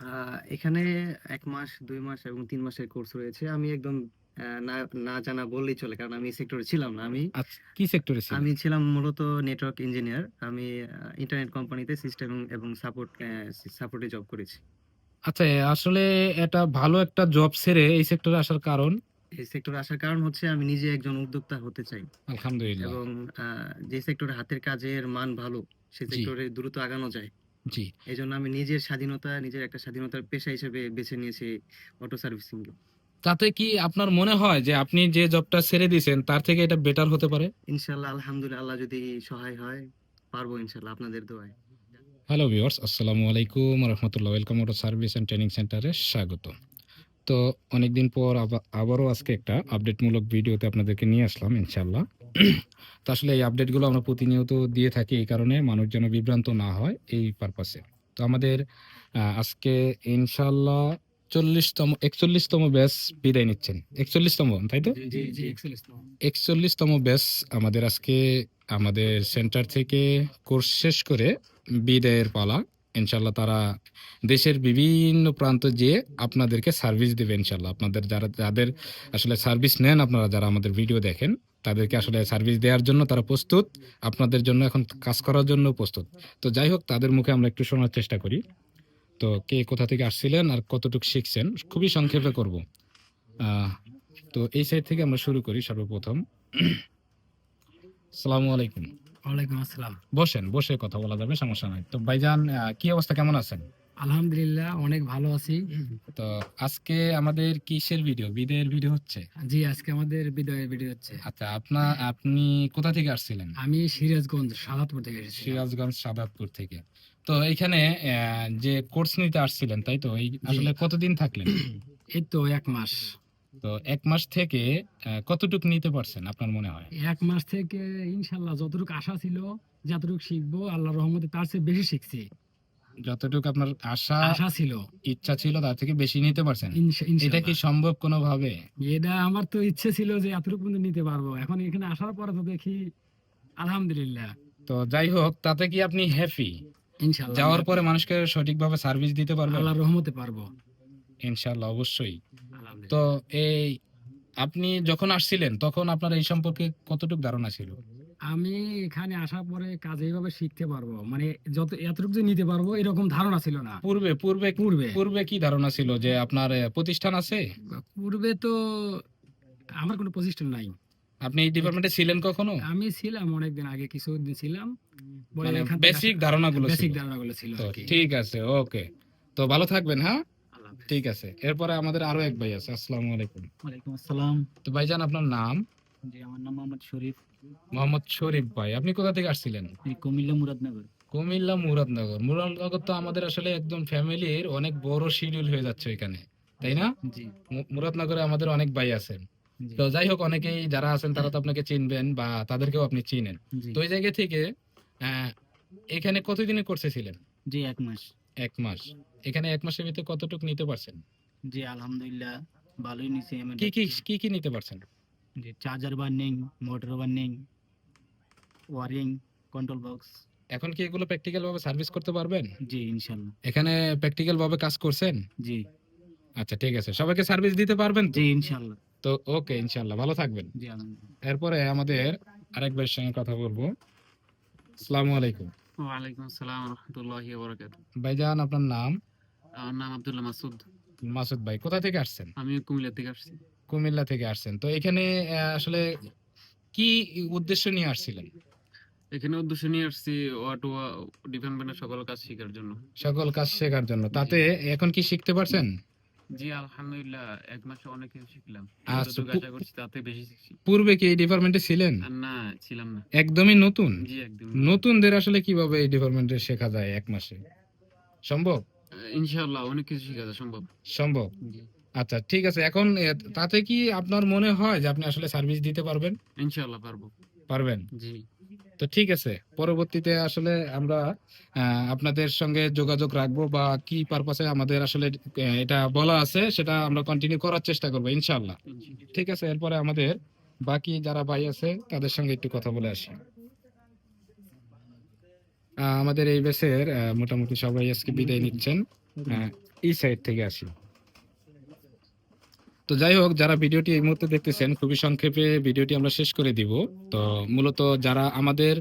আহ, এখানে এক মাস দুই মাস এবং তিন মাসের কোর্স রয়েছে। আমি একদম না জানা বললেই চলে কারণ আমি সেক্টরে ছিলাম না। আমি আচ্ছা কি সেক্টরে আমি ছিলাম মূলত নেটওয়ার্ক ইঞ্জিনিয়ার আমি ইন্টারনেট কোম্পানিতে সিস্টেম এবং সাপোর্ট সাপোর্টে জব করেছি। আচ্ছা আসলে এটা ভালো একটা জব ছেড়ে এই সেক্টরে আসার কারণ? এই সেক্টরে আসার কারণ হচ্ছে আমি নিজে একজন উদ্যোক্তা হতে চাই। আলহামদুলিল্লাহ। এবং যে সেক্টরে হাতের কাজের মান ভালো সে জি। সেক্টরে দ্রুত আগানো যায়। জি। এই জন্য আমি নিজের স্বাধীনতা নিজের একটা স্বাধীনতার পেশা হিসেবে বেছে নিয়েছি অটো সার্ভিসিং তাতে কি আপনার মনে হয় যে আপনি যে জবটা ছেড়ে দিয়েছেন তার থেকে এটা বেটার হতে পারে? ইনশাল্লাহ আলহামদুলিল্লাহ আল্লাহ যদি সহায় হয় পারব ইনশাল্লাহ আপনাদের দোয়ায়। হ্যালো ভিউয়ার্স আসসালামু আলাইকুম রহমতুল্লাহ। Welcome auto service and training সেন্টারে স্বাগত। তো অনেকদিন পর আবা- আবারও আজকে একটা আপডেটমূলক ভিডিওতে আপনাদেরকে নিয়ে আসলাম ইনশাল্লাহ তো আসলে এই আপডেটগুলো আমরা প্রতিনিয়ত দিয়ে থাকি এই কারণে মানুষ যেন বিভ্রান্ত না হয় এই পারপাসে তো আমাদের আজকে ইনশাল্লাহ চল্লিশতম একচল্লিশতম ব্যাচ বিদায় নিচ্ছেন। একচল্লিশতম তাই তো? জি জি একচল্লিশতম। ব্যাচ আমাদের আজকে আমাদের সেন্টার থেকে কোর্স শেষ করে বিদায়ের পালা। ইনশাল্লাহ তারা দেশের বিভিন্ন প্রান্ত যেয়ে আপনাদেরকে সার্ভিস দেবে ইনশাল্লাহ আপনাদের যারা যাদের আসলে সার্ভিস নেন আপনারা যারা আমাদের ভিডিও দেখেন তাদেরকে আসলে সার্ভিস দেওয়ার জন্য তারা প্রস্তুত আপনাদের জন্য এখন কাজ করার জন্য প্রস্তুত। তো যাই হোক তাদের মুখে আমরা একটু শোনার চেষ্টা করি। তো কে কোথা থেকে আসছিলেন আর কতটুকু শিখছেন? খুবই সংক্ষেপে করব। তো এই সাইড থেকে আমরা শুরু করি সর্বপ্রথম। আসসালামু আলাইকুম। ওয়ালাইকুম আসসালাম। বসেন বসে কথা বলা যাবে সমস্যা নাই। তো ভাইজান কি অবস্থা? কেমন আছেন? আলহামদুলিল্লাহ অনেক ভালো আছি। তো আজকে আমাদের কিসের ভিডিও বিদের ভিডিও হচ্ছে? জি আজকে আমাদের বিদায়ের ভিডিও হচ্ছে। আচ্ছা আপনার আপনি কোথা থেকে আসছিলেন? আমি সিরাজগঞ্জ সাদাতপুর থেকে এসেছি। সিরাজগঞ্জ সাদাতপুর থেকে। তো এইখানে আহ, যে কোর্স নিতে আসছিলেন তাই তো? এই আসলে কতদিন থাকলেন? এই তো এক মাস। তো এক মাস থেকে কতটুকু নিতে পারছেন আপনার মনে হয়? এক মাস থেকে ইনশাল্লাহ যতটুকু আশা ছিল যতটুকু শিখব আল্লাহ রহমতে তার চেয়ে বেশি শিখছি। যতটুকু আপনার আশা আশা ছিল। ইচ্ছা ছিল তার থেকে বেশি নিতে পারছেন। এটা কি সম্ভব কোনোভাবে? এটা আমার তো ইচ্ছে ছিল যে এতটুকু পর্যন্ত নিতে পারব। এখন এখানে আসার পরে তো দেখি আলহামদুলিল্লাহ। তো যাই হোক তাতে কি আপনি হ্যাপি ইনশাল্লাহ। যাওয়ার পরে মানুষকে সঠিকভাবে সার্ভিস দিতে পারবেন? আল্লাহর রহমতে পারব। ইনশাল্লাহ অবশ্যই। তো এই আপনি যখন আসছিলেন তখন আপনার এই সম্পর্কে কতটুকু ধারণা ছিল? আমি এখানে আসার পরে কাজ এইভাবে শিখতে পারব। মানে যত এতটুকু যে নিতে পারব এরকম ধারণা ছিল না। পূর্বে পূর্বে পূর্বে। পূর্বে কি ধারণা ছিল যে আপনার প্রতিষ্ঠান আছে? পূর্বে তো আমার কোনো পজিশন নাই। আপনি এই ডিপার্টমেন্টে ছিলেন কখনো? আমি ছিলাম অনেকদিন আগে কিছুদিন ছিলাম। পরে মানে বেসিক ধারণাগুলো বেসিক ধারণাগুলো ছিল ঠিক আছে ওকে তো ভালো থাকবেন হ্যাঁ? ঠিক আছে। এরপরে আমাদের আরও এক ভাই আছে আসসালামু আলাইকুম। ওয়ালাইকুম আসসালাম। তো ভাইজান আপনার নাম? জি আমার নাম মোহাম্মদ শরীফ। মোহাম্মদ শরীফ ভাই আপনি কোথা থেকে আসছিলেন? কুমিল্লা মুরাদনগর। কুমিল্লা মুরাদনগর। মুরাদনগর তো আমাদের আসলে একদম ফ্যামিলির অনেক বড় শিডিউল হয়ে যাচ্ছে এখানে তাই না? জি। মুরাদনগরে আমাদের অনেক ভাই আছেন। তো যাই হোক অনেকেই যারা আছেন তারা তো আপনাকে চিনবেন বা তাদেরকেও আপনি চিনেন। তো ওই জায়গা থেকে এখানে কতদিনে করছে ছিলেন? জি এক মাস। এক মাস। এখানে এক মাসের ভিতরে কতটুকু নিতে পারছেন? জি আলহামদুলিল্লাহ ভালোই নিছে। কি কি কি কি নিতে পারছেন? জি charger burning motor burning wiring control box এখন কি এগুলো প্র্যাকটিক্যাল ভাবে সার্ভিস করতে পারবেন? জি ইনশাল্লাহ। এখানে প্র্যাকটিক্যাল ভাবে কাজ করছেন? জি। আচ্ছা ঠিক আছে। সবাইকে সার্ভিস দিতে পারবেন জি ইনশাল্লাহ। তো ওকে ইনশাল্লাহ। ভালো থাকবেন। জি আলহামদুলিল্লাহ। এরপরে আমাদের আরেক ভাইয়ের সঙ্গে কথা বলব। আসসালামু আলাইকুম। ওয়ালাইকুম আসসালাম রহমতুল্লাহি বরকাত ভাইজান আপনার নাম? আমার নাম আব্দুল্লাহ মাসুদ। মাসুদ ভাই কোথা থেকে আসছেন? আমি কুমিল্লা থেকে আসছি। কুমিল্লা থেকে আসছেন। তো এখানে আসলে কি উদ্দেশ্য নিয়ে আসছিলেন? এখানে উদ্দেশ্য নিয়ে আসছি অটো ডিপার্টমেন্টের সকল কাজ শেখার জন্য। সকল কাজ শেখার জন্য। তাতে এখন কি শিখতে পারছেন? জি আলহামদুলিল্লাহ এক মাসে অনেক কিছু শিখলাম। আচ্ছা, আশা করছি তাতে বেশি শিখছি। পূর্বে কি এই ডিপার্টমেন্টে ছিলেন? না ছিলাম না। একদমই নতুন? জি একদম নতুনদের আসলে কীভাবে এই ডিপার্টমেন্টে শেখা যায় এক মাসে? সম্ভব? ইনশাআল্লাহ অনেক কিছু শেখা যায় সম্ভব। সম্ভব? জি। আচ্ছা ঠিক আছে। এখন তাতে কি আপনার মনে হয় যে আপনি আসলে সার্ভিস দিতে পারবেন? ইনশাআল্লাহ পারব। পারবেন? জি। তো ঠিক আছে। পরবর্তীতে আসলে আমরা আপনাদের সঙ্গে যোগাযোগ রাখব বা কি পারপাসে আমাদের আসলে এটা বলা আছে সেটা আমরা কন্টিনিউ করার চেষ্টা করব ইনশাআল্লাহ। ঠিক আছে এরপরে আমাদের বাকি যারা ভাই আছে তাদের সঙ্গে একটু কথা বলে আসি। আমাদের এই বেসের মোটামুটি সবাই আজকে বিদায় নিচ্ছেন। এই সাইড থেকে আসি। তো যাই হোক যারা ভিডিওটি এই মুহূর্তে দেখতেছেন, খুবই সংক্ষেপে ভিডিওটি আমরা শেষ করে দিব। তো মূলত যারা আমাদের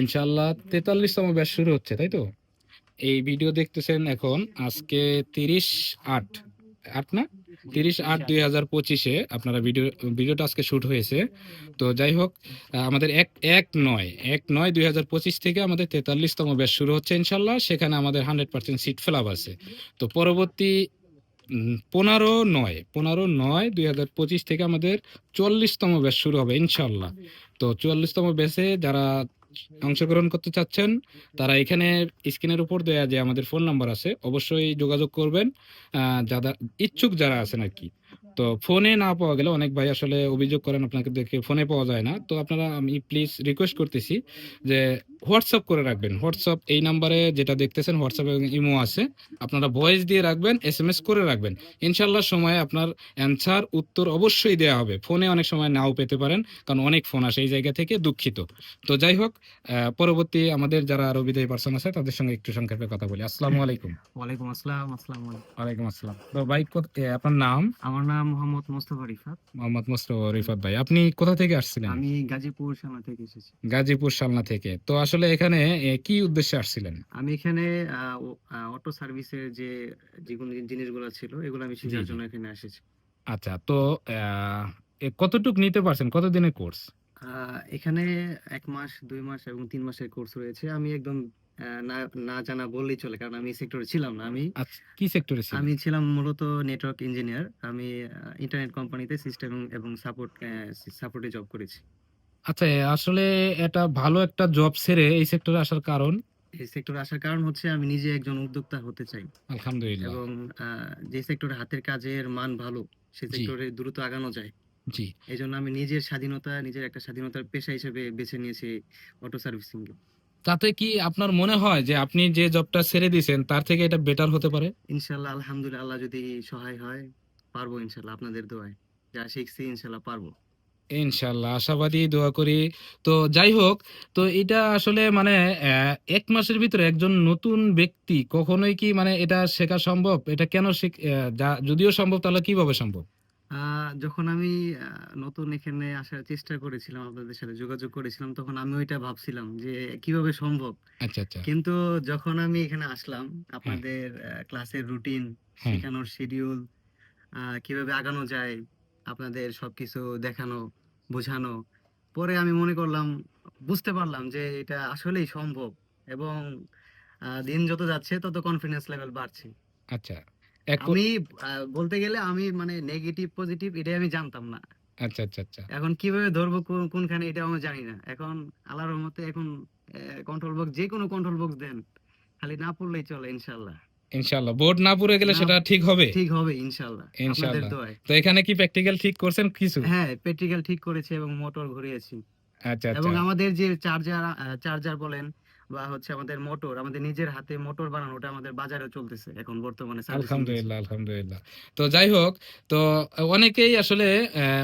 ইনশাল্লাহ তেতাল্লিশতম ব্যাচ শুরু হচ্ছে, তাই তো? এই ভিডিও দেখতেছেন এখন আজকে তিরিশ আট আট না? তিরিশ আট দুই হাজার পঁচিশে আপনারা ভিডিও, ভিডিওটা আজকে শুট হয়েছে। তো যাই হোক আমাদের এক এক নয় এক নয় দুই হাজার পঁচিশ থেকে আমাদের তেতাল্লিশতম ব্যাচ শুরু হচ্ছে ইনশাল্লাহ সেখানে আমাদের হান্ড্রেড পার্সেন্ট সিট ফেলাপ আছে। তো পরবর্তী পনেরো নয় পনেরো নয় দুই হাজার পঁচিশ থেকে আমাদের চল্লিশতম ব্যাচ শুরু হবে ইনশাল্লাহ তো চুয়াল্লিশতম ব্যাচে যারা অংশগ্রহণ করতে চাচ্ছেন, তারা এখানে স্ক্রিনের উপর দেয়া যে আমাদের ফোন নাম্বার আছে, অবশ্যই যোগাযোগ করবেন। যারা ইচ্ছুক যারা আছেন আর কি। তো ফোনে না পাওয়া গেলে অনেক ভাই আসলে অভিযোগ করেন আপনাকে দেখে ফোনে পাওয়া যায় না। তো আপনারা আমি প্লিজ রিকোয়েস্ট করতেছি যে হোয়াটসঅ্যাপ করে রাখবেন। হোয়াটসঅ্যাপ এই নাম্বারে যেটা দেখতেছেন হোয়াটসঅ্যাপ এবং ইমো আছে। আপনারা ভয়েস দিয়ে রাখবেন এস এম এস করে রাখবেন। ইনশাল্লাহ সময়ে আপনার অ্যান্সার উত্তর অবশ্যই দেওয়া হবে। ফোনে অনেক সময় নাও পেতে পারেন কারণ অনেক ফোন আসে এই জায়গা থেকে দুঃখিত। তো যাই হোক পরবর্তী আমাদের যারা আরও বিদায়ী পার্সন আছে তাদের সঙ্গে একটু সংক্ষেপে কথা বলি। আসসালামু আলাইকুম। ওয়ালাইকুম আসসালাম আসসালামু আলাইকুম। আসসালাম। তো ভাই আপনার নাম? আমার নাম মোহাম্মদ মোস্তফা রিফাত। মোহাম্মদ মোস্তফা রিফাত ভাই আপনি কোথা থেকে আসছিলেন? আমি গাজীপুর থেকে এসেছি। গাজীপুর সালনা থেকে। তো আসলে এখানে কি উদ্দেশ্যে আসছিলেন? আমি এখানে অটো সার্ভিসের যে যেগুলো জিনিসগুলো ছিল এগুলো আমি শেখার জন্য এখানে এসেছি। আচ্ছা তো কতটুক নিতে পারছেন? কতদিনের কোর্স? এখানে এক মাস দুই মাস এবং তিন মাসের কোর্স রয়েছে। আমি একদম না না জানা বললেই চলে কারণ আমি সেক্টরে ছিলাম না আমি। আচ্ছা কি সেক্টরে ছিলেন? আমি ছিলাম মূলত নেটওয়ার্ক ইঞ্জিনিয়ার আমি ইন্টারনেট কোম্পানিতে সিস্টেম এবং সাপোর্ট সাপোর্টে জব করেছি। আচ্ছা আসলে এটা ভালো একটা জব ছেড়ে এই সেক্টরে আসার কারণ? এই সেক্টরে আসার কারণ হচ্ছে আমি নিজে একজন উদ্যোক্তা হতে চাই। আলহামদুলিল্লাহ। এবং যে সেক্টরে হাতের কাজের মান ভালো সেই সেক্টরে দ্রুত আগানো যায়। জি। এই জন্য আমি নিজের স্বাধীনতা নিজের একটা স্বাধীনতার পেশা হিসেবে বেছে নিয়েছি অটো সার্ভিসিং তাতে কি আপনার মনে হয় যে আপনি যে জবটা ছেড়ে দিয়েছেন তার থেকে এটা বেটার হতে পারে? ইনশাল্লাহ আলহামদুলিল্লাহ আল্লাহ যদি সহায় হয় পারব ইনশাল্লাহ আপনাদের দোয়ায়। যা শিখছি ইনশাল্লাহ পারব। ইনশাল্লাহ আশাবাদী দোয়া করি। তো যাই হোক তো এটা আসলে মানে এক মাসের ভিতরে একজন নতুন ব্যক্তি কখনোই কি মানে এটা শেখা সম্ভব? এটা কেন যদিও সম্ভব তাহলে কীভাবে সম্ভব? আহ, যখন আমি নতুন এখানে আসার চেষ্টা করেছিলাম আপনাদের সাথে যোগাযোগ করেছিলাম তখন আমি ওইটা ভাবছিলাম যে কীভাবে সম্ভব? আচ্ছা আচ্ছা। কিন্তু যখন আমি এখানে আসলাম আপনাদের ক্লাসের রুটিন হ্যাঁ। শেখানোর শিডিউল কীভাবে আগানো যায় আপনাদের সবকিছু দেখানো বোঝানো পরে আমি মনে করলাম বুঝতে পারলাম যে এটা আসলেই সম্ভব এবং দিন যত যাচ্ছে তত কনফিডেন্স লেভেল বাড়ছে। আচ্ছা। আমি বলতে গেলে আমি মানে নেগেটিভ পজিটিভ এটাই আমি জানতাম না। আচ্ছা আচ্ছা আচ্ছা। এখন কীভাবে ধরবো কোনখানে এটা আমি জানি না। এখন আল্লাহর রহমতে এখন কন্ট্রোল বক্স যে কোনো কন্ট্রোল বক্স দেন খালি না পড়লেই চলে ইনশাল্লাহ ইনশাল্লাহ বোর্ড না পুরে গেলে সেটা ঠিক হবে? ঠিক হবে ইনশাল্লাহ। তো এখানে কি প্র্যাকটিক্যাল ঠিক করছেন কিছু? হ্যাঁ প্র্যাকটিক্যাল ঠিক করেছে এবং মোটর ঘুরিয়েছি। আচ্ছা এবং আচ্ছা আমাদের যে চার্জার চার্জার বলেন বা হচ্ছে আমাদের মোটর আমাদের নিজের হাতে মোটর বানানো ওটা আমাদের বাজারে চলতেছে এখন বর্তমানে আলহামদুলিল্লাহ আলহামদুলিল্লাহ। তো যাই হোক তো অনেকেই আসলে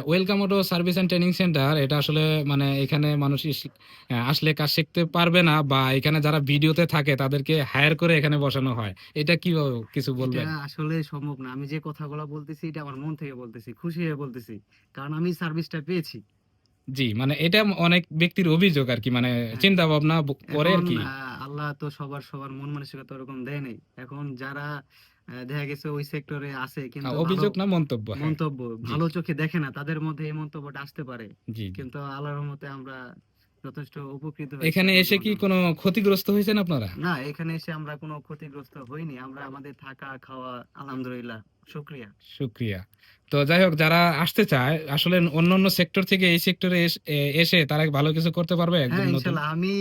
welcome auto service and training centre এটা আসলে মানে এখানে মানুষ আসলে কাজ শিখতে পারবে না বা এখানে যারা ভিডিওতে থাকে তাদেরকে হায়ার করে এখানে বসানো হয়। এটা কি কিছু বলবেন? আসলে সম্ভব না। আমি যে কথাগুলো বলতেছি এটা আমার মন থেকে বলতেছি খুশি হয়ে বলতেছি। কারণ আমি সার্ভিসটা পেয়েছি। জি মানে এটা অনেক ব্যক্তির অভিযোগ আর কি মানে চিন্তা ভাবনা করে আর কি। আল্লাহ তো সবার সবার মন মানসিকতা ওরকম দেয় নাই। এখন যারা দেখা গেছে ওই সেক্টরে আছে কিন্তু অভিযোগ না মন্তব্য হ্যাঁ। মন্তব্য ভালো চোখে দেখে না তাদের মধ্যে এই মন্তব্যটা আসতে পারে। কিন্তু আল্লাহর রহমতে আমরা যথেষ্ট উপকৃত এখানে এসে কি কোনো ক্ষতিগ্রস্ত হয়েছেন আপনারা? না এখানে এসে আমরা কোনো ক্ষতিগ্রস্ত হইনি। আমরা আমাদের থাকা খাওয়া আলহামদুলিল্লাহ শুক্রিয়া। শুক্রিয়া। তো যাই হোক যারা আসতে চায় আসলে অন্য সেক্টর থেকে এই সেক্টরে এসে তারা ভালো কিছু করতে পারবে একদম হ্যাঁ নতুন আমি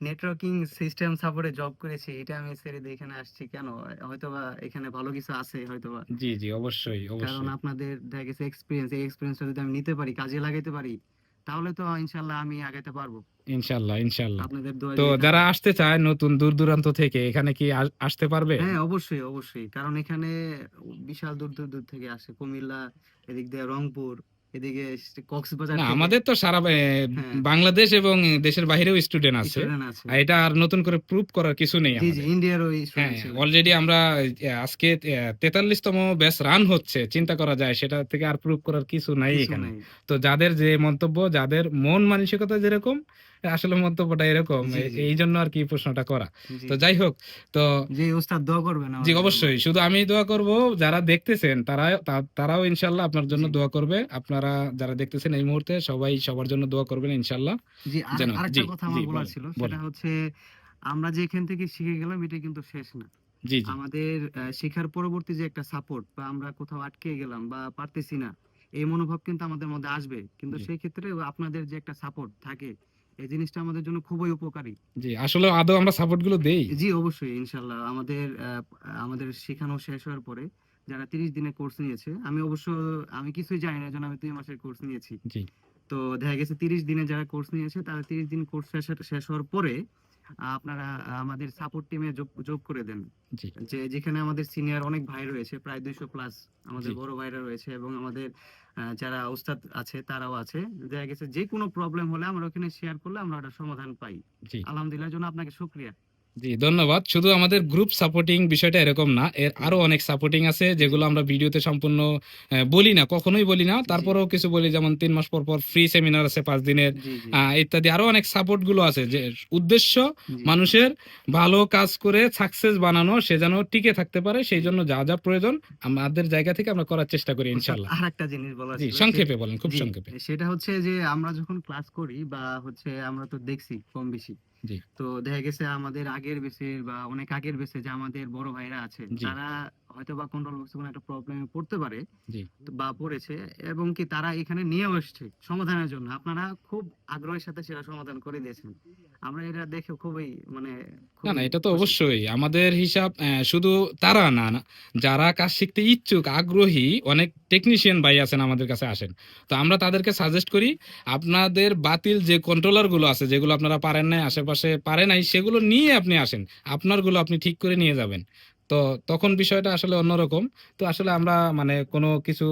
নেটওয়ার্কিং সিস্টেম সাপোর্টে জব করেছি এটা আমি ছেড়ে দিয়ে এখানে আসছি। কেন? হয়তোবা এখানে ভালো কিছু আছে হয়তোবা। জি জি অবশ্যই কারণ আপনাদের দেখা গেছে এক্সপিরিয়েন্স এই এক্সপিরিয়েন্সটা যদি আমি নিতে পারি কাজে লাগাইতে পারি তাহলে তো ইনশাল্লাহ আমি আগাতে পারব। ইনশাল্লাহ ইনশাল্লাহ। আপনাদের দোয়া তো যারা আসতে চায় নতুন দূর দূরান্ত থেকে এখানে কি আসতে পারবে? হ্যাঁ অবশ্যই অবশ্যই। কারণ এখানে বিশাল দূর দূর দূর থেকে আসে। কুমিল্লা এদিক দিয়ে রংপুর এদিকে কক্সবাজার না আমাদের তো সারা হ্যাঁ। বাংলাদেশ এবং দেশের বাইরেও স্টুডেন্ট আছে। এটা আর নতুন করে প্রুভ করার কিছু নেই। ইন্ডিয়ার ওই হ্যাঁ অলরেডি আমরা আজকে আজকে তেতাল্লিশতম ব্যাচ রান হচ্ছে চিন্তা করা যায় সেটা থেকে আর প্রুভ করার কিছু নাই এখানে। তো যাদের যে মন্তব্য যাদের মন মানসিকতা যেরকম আসলে মন্তব্যটা এরকম। এই জন্য আর কি প্রশ্নটা করা। তো যাই হোক তো জি ওস্তাদ দোয়া করবেন জি অবশ্যই। শুধু আমি দোয়া করব যারা দেখতেছেন তারা তারাও ইনশাল্লাহ আপনার জন্য দোয়া করবে। আপনারা যারা দেখতেছেন এই মুহূর্তে সবাই সবার জন্য দোয়া করবেন ইনশাল্লাহ। জি আরেকটা কথা আমার বলার ছিল সেটা হচ্ছে আমরা যে এখান থেকে শিখে গেলাম এটা কিন্তু শেষ না। আমাদের শেখার পরবর্তী যে একটা সাপোর্ট বা আমরা কোথাও আটকে গেলাম বা পারতেছি না এই মনোভাব কিন্তু আমাদের মধ্যে আসবে। কিন্তু সেই ক্ষেত্রে আপনাদের যে একটা সাপোর্ট থাকে এই জিনিসটা আমাদের জন্য খুবই উপকারী। জি আসলে আদৌ আমরা সাপোর্টগুলো দেই? জি অবশ্যই ইনশাল্লাহ আমাদের আমাদের শেখানো শেষ হওয়ার পরে যারা তিরিশ দিনের কোর্স নিয়েছে আমি অবশ্য আমি কিছুই জানি না যেন আমি দুই মাসের কোর্স নিয়েছি। জি। তো দেখা গেছে তিরিশ দিনে যারা কোর্স নিয়েছে তারা তিরিশ দিন কোর্স শেষ শেষ হওয়ার পরে আপনারা আমাদের সাপোর্ট টিমে যোগ করে দেন। যে যেখানে আমাদের সিনিয়র অনেক ভাই রয়েছে প্রায় দুইশো প্লাস আমাদের বড় ভাইরা রয়েছে এবং আমাদের যারা ওস্তাদ আছে তারাও আছে। দেখা গেছে যে কোনো প্রবলেম হলে আমরা ওখানে শেয়ার করলে আমরা ওটা সমাধান পাই। আলহামদুলিল্লাহ জন্য আপনাকে শুক্রিয়া। জি ধন্যবাদ। শুধু আমাদের গ্রুপ সাপোর্টিং বিষয়টা এরকম না এর আরও অনেক সাপোর্টিং আছে যেগুলো আমরা ভিডিওতে সম্পূর্ণ বলি না কখনোই বলি না। তারপরেও কিছু বলি যেমন তিন মাস পর পর ফ্রি সেমিনার আছে পাঁচ দিনের ইত্যাদি। আরও অনেক সাপোর্টগুলো আছে যে উদ্দেশ্য মানুষের ভালো কাজ করে সাকসেস বানানো সে যেন টিকে থাকতে পারে সেই জন্য যা যা প্রয়োজন আমাদের জায়গা থেকে আমরা করার চেষ্টা করি ইনশাল্লাহ আর একটা জিনিস বলার জি সংক্ষেপে বলেন খুব সংক্ষেপে। সেটা হচ্ছে যে আমরা যখন ক্লাস করি বা হচ্ছে আমরা তো দেখছি কম বেশি। তো দেখা গেছে আমাদের আগের বেসের বা অনেক আগের বেসে যে আমাদের বড় ভাইরা আছে। তারা হয়তো বা কন্ট্রোল বক্সে কোনো একটা প্রবলেমে পড়তে পারে বা পড়েছে এবং কি তারা এখানে নিয়েও এসছে সমাধানের জন্য। আপনারা খুব আগ্রহের সাথে সেটা সমাধান করে দিয়েছেন। আমরা এটা দেখে খুবই মানে না না এটা তো অবশ্যই। আমাদের হিসাব শুধু তারা না না, যারা কাজ শিখতে ইচ্ছুক আগ্রহী অনেক টেকনিশিয়ান ভাই আছেন আমাদের কাছে আসেন। তো আমরা তাদেরকে সাজেস্ট করি আপনাদের বাতিল যে কন্ট্রোলারগুলো আছে যেগুলো আপনারা পারেন নাই আশেপাশে পারে নাই সেগুলো নিয়ে আপনি আসেন। আপনারগুলো আপনি ঠিক করে নিয়ে যাবেন। তো তখন বিষয়টা আসলে অন্যরকম। তো আসলে আমরা মানে কোনো কিছু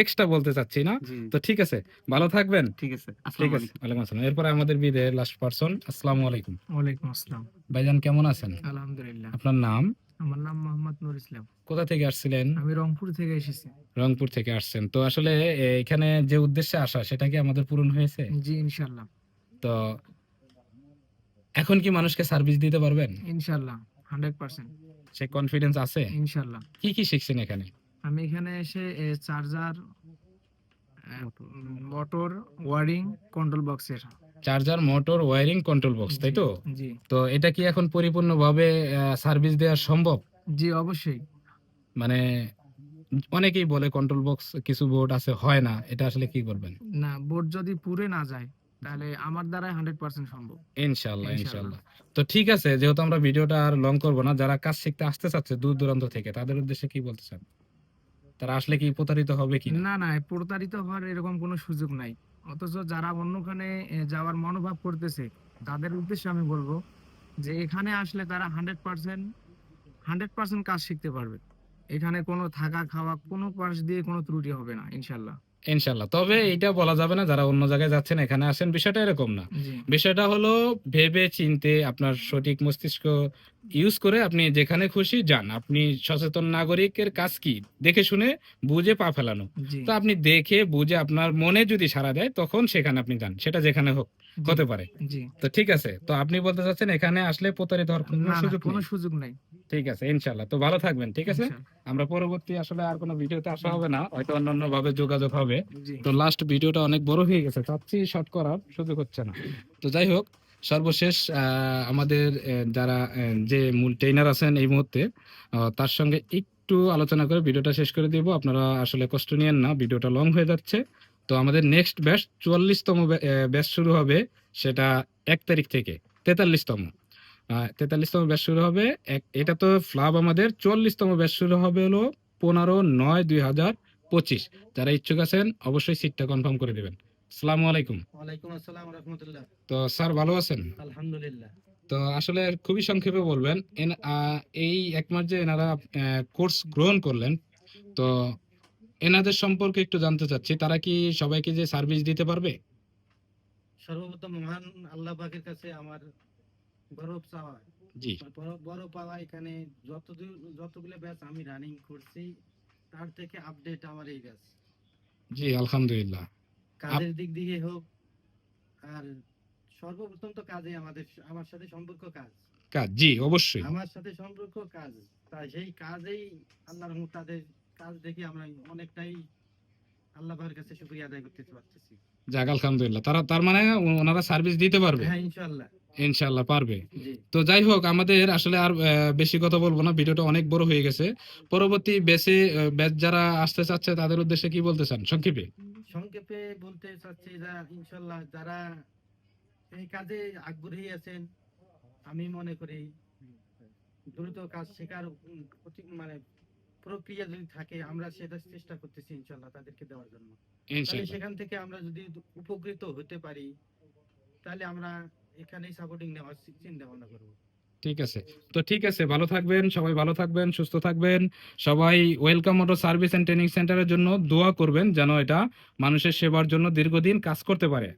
এক্সট্রা বলতে চাচ্ছি না। তো ঠিক আছে ভালো থাকবেন। ঠিক আছে ঠিক আছে ওয়ালাইকুম আসসালাম। এরপরে আমাদের বিদে লাস্ট পার্সন আসসালামু আলাইকুম। ওয়ালাইকুম আসসালাম। ভাইজান কেমন আছেন? আলহামদুলিল্লাহ। আপনার নাম? আমার নাম মোহাম্মদ নুর ইসলাম। কোথা থেকে আসছিলেন? আমি রংপুর থেকে এসেছি। রংপুর থেকে আসছেন। তো আসলে এখানে যে উদ্দেশ্যে আসা সেটা কি আমাদের পূরণ হয়েছে? জি ইনশাল্লাহ তো এখন কি মানুষকে সার্ভিস দিতে পারবেন? হান্ড্রেড পার্সেন্ট সে কনফিডেন্স আছে? ইনশাল্লাহ কি কি শিখছেন এখানে? আমি এখানে এসে চার্জার মোটর কন্ট্রোল বক্সের charger motor wiring control box তাই তো? জি। তো এটা কি এখন পরিপূর্ণভাবে সার্ভিস দেওয়া সম্ভব? জি অবশ্যই। মানে অনেকেই বলে কন্ট্রোল বক্স কিছু বোর্ড আছে হয় না এটা আসলে কি করবেন না বোর্ড যদি পুরে না যায় তাহলে আমার দ্বারা হান্ড্রেড পার্সেন্ট সম্ভব। ইনশাল্লাহ ইনশাল্লাহ তো ঠিক আছে যেহেতু আমরা ভিডিওটা আর লং করব না যারা কাজ শিখতে আসতে চাচ্ছে দূর দূরান্ত থেকে তাদের উদ্দেশ্যে কি বলতে চান? তারা আসলে কি প্রতারিত হবে কি না না প্রতারিত হওয়ার এরকম কোনো সুযোগ নাই। অথচ যারা অন্যখানে যাওয়ার মনোভাব করতেছে তাদের উদ্দেশ্যে আমি বলব যে এখানে আসলে তারা হান্ড্রেড পার্সেন্ট হান্ড্রেড পার্সেন্ট কাজ শিখতে পারবে। এখানে কোনো থাকা খাওয়া কোনো পাশ দিয়ে কোনো ত্রুটি হবে না ইনশাল্লাহ ইনশাল্লাহ তবে এটা বলা যাবে না যারা অন্য জায়গায় যাচ্ছেন এখানে আসেন বিষয়টা এরকম না। বিষয়টা হলো ভেবে চিনতে আপনার সঠিক মস্তিষ্ক ইউজ করে আপনি যেখানে খুশি যান। আপনি সচেতন নাগরিকের কাজ কি? দেখে শুনে বুঝে পা ফেলানো। তো আপনি দেখে বুঝে আপনার মনে যদি সাড়া দেয় তখন সেখানে আপনি যান। সেটা যেখানে হোক হতে পারে। তো ঠিক আছে তো আপনি বলতে চাচ্ছেন এখানে আসলে প্রতারিত হওয়ার কোনো সুযোগ কোনো নেই? সুযোগ নাই। ঠিক আছে ইনশাল্লাহ তো ভালো থাকবেন ঠিক আছে? আমরা পরবর্তী আসলে আর কোনো ভিডিওতে আসা হবে না হয়তো অন্যান্য ভাবে যোগাযোগ হবে। তো লাস্ট ভিডিওটা অনেক বড় হয়ে গেছে চাচ্ছি শর্ট করার সুযোগ হচ্ছে না। তো যাই হোক সর্বশেষ আমাদের যারা যে মূল ট্রেনার আছেন এই মুহূর্তে তার সঙ্গে একটু আলোচনা করে ভিডিওটা শেষ করে দিব। আপনারা আসলে কষ্ট নিয়েন না ভিডিওটা লং হয়ে যাচ্ছে। তো আমাদের নেক্সট ব্যাচ চুয়াল্লিশতম ব্যাচ শুরু হবে সেটা এক তারিখ থেকে তেতাল্লিশতম। তেতাল্লিশতম ব্যাচ শুরু হবে। এটা তো ফ্লাব আমাদের। চুয়াল্লিশতম ব্যাচ শুরু হবে হলো পনেরো নয় দুই হাজার পঁচিশ। যারা ইচ্ছুক আছেন অবশ্যই সিটটা কনফার্ম করে দেবেন। আসসালামু আলাইকুম। ওয়ালাইকুম আসসালাম রহমতুল্লাহ। তো স্যার ভালো আছেন? আলহামদুলিল্লাহ। তো আসলে খুবই সংক্ষেপে বলবেন এই এক মাস যে এনারা কোর্স গ্রহণ করলেন তো এনাদের সম্পর্কে একটু জানতে চাচ্ছি। তারা কি সবাইকে যে সার্ভিস দিতে পারবে? সর্বপ্রথম মহান আল্লাহ পাকের কাছে আমার গৌরব চাওয়া। জি। বড় পাওয়া এখানে যত যতগুলো ব্যাচ আমি রানিং করছি তার থেকে আপডেট আমার এই ব্যাচ জি আলহামদুলিল্লাহ। কাজের দিক দিয়ে হোক আর সর্বপ্রথম তো কাজে আমাদের আমার সাথে সম্পর্ক কাজ। কাজ জি অবশ্যই। আমার সাথে সম্পর্ক কাজ তাই সেই কাজেই আল্লাহর রহমত তাদের কাজ দেখে আমরা অনেকটাই আল্লাহ পাকের কাছে শুকরিয়া আদায় করতে পারতেছি। যাক আলহামদুলিল্লাহ। তারা তার মানে ওনারা সার্ভিস দিতে পারবে? হ্যাঁ ইনশাআল্লাহ। ইনশাআল্লাহ পারবে। তো যাই হোক আমাদের আসলে আর বেশি কথা বলব না ভিডিওটা অনেক বড় হয়ে গেছে। পরবর্তী বেসে ব্যাচ যারা আসতে চাচ্ছে তাদের উদ্দেশ্যে কি বলতে চান? সংক্ষেপে। সংক্ষেপে বলতে চাচ্ছি যা ইনশাল্লাহ যারা এই কাজে আগ্রহী আছেন আমি মনে করি দ্রুত কাজ শেখার প্রতি- মানে প্রক্রিয়া যদি থাকে আমরা সেটা চেষ্টা করতেছি ইনশাল্লাহ তাদেরকে দেওয়ার জন্য। সেখান থেকে আমরা যদি উপকৃত হতে পারি তাহলে আমরা এখানেই সাপোর্টিং নেওয়ার চিন্তা ভাবনা করব। ঠিক আছে। তো ঠিক আছে, ভালো থাকবেন, সবাই ভালো থাকবেন, সুস্থ থাকবেন। সবাই welcome motor service and training সেন্টারের জন্য দোয়া করবেন যেন এটা মানুষের সেবার জন্য দীর্ঘদিন কাজ করতে পারে।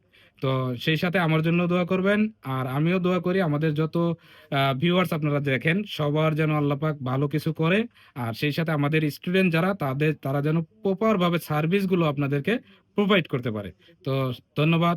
তো সেই সাথে আমার জন্য দোয়া করবেন, আর আমিও দোয়া করি আমাদের যত ভিউয়ার্স আপনারা দেখেন, সবার যেন আল্লাপাক ভালো কিছু করে, আর সেই সাথে আমাদের স্টুডেন্ট যারা, তাদের, তারা যেন প্রপার ভাবে সার্ভিসগুলো আপনাদেরকে প্রোভাইড করতে পারে। তো ধন্যবাদ